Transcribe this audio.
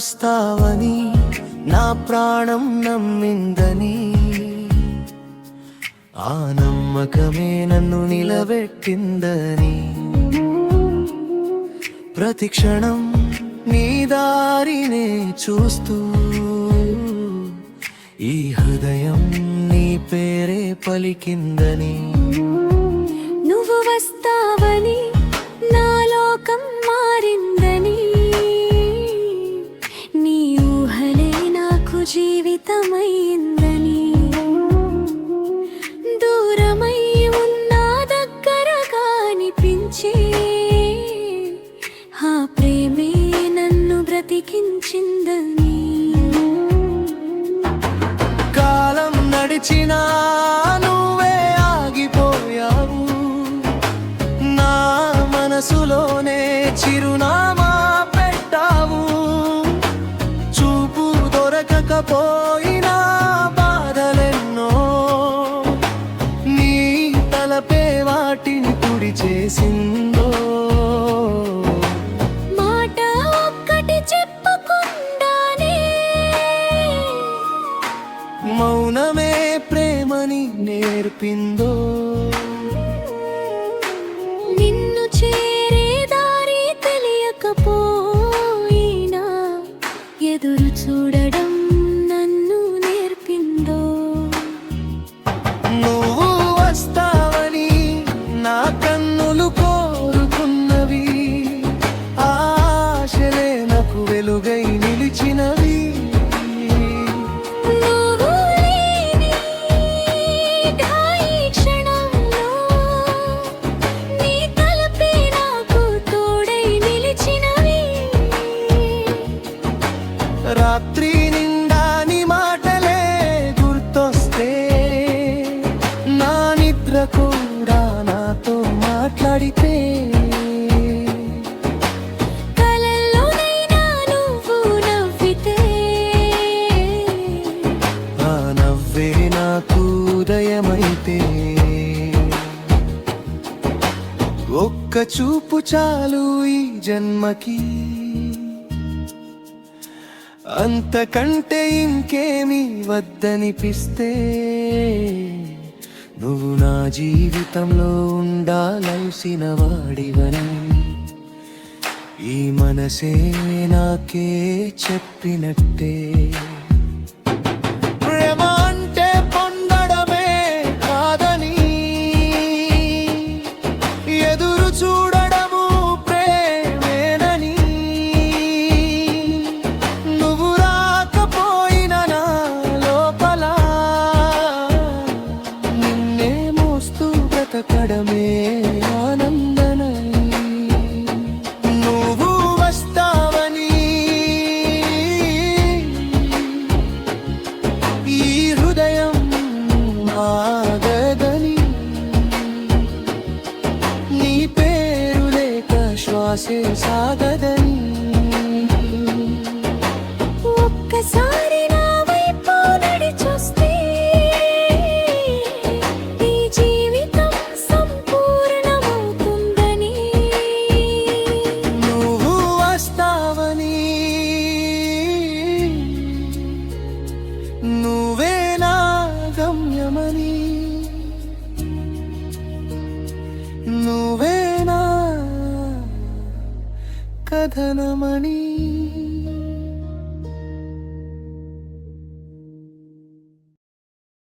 వస్తావని నా ప్రాణం నమ్మిందని. ఆ నమ్మకమే నన్ను నిలబెట్టిందని. ప్రతి క్షణం నీ దారినే చూస్తూ. ఈ హృదయం నీ పేరే పలికిందని. నువ్వు వస్తావని నా లోకం జీవితమైన వాటిని కుడి చేసిందో మాట ఒక్కటి చెప్పకుండానే మౌనమే ప్రేమని నేర్పిందో. నిన్ను చేరే దారి తెలియకపోయినా ఎదురు చూడడం రాత్రి నిండా నీ మాటలే గుర్తొస్తే నా నిద్ర కూడా నాతో మాట్లాడితే ఒక్క చూపు చాలు ఈ జన్మకి. అంతకంటే ఇంకేమీ వద్దనిపిస్తే నువ్వు నా జీవితంలో ఉండాలసిన వాడివని. ఈ మనసే నాకే చెప్పినట్టే. బ్రతకడమే ఆనందనని. నువ్వు వస్తావని ఈ హృదయం ఆగదని. నీ పేరు లేక శ్వాసే సాగదని. నువ్వే నా కథనమని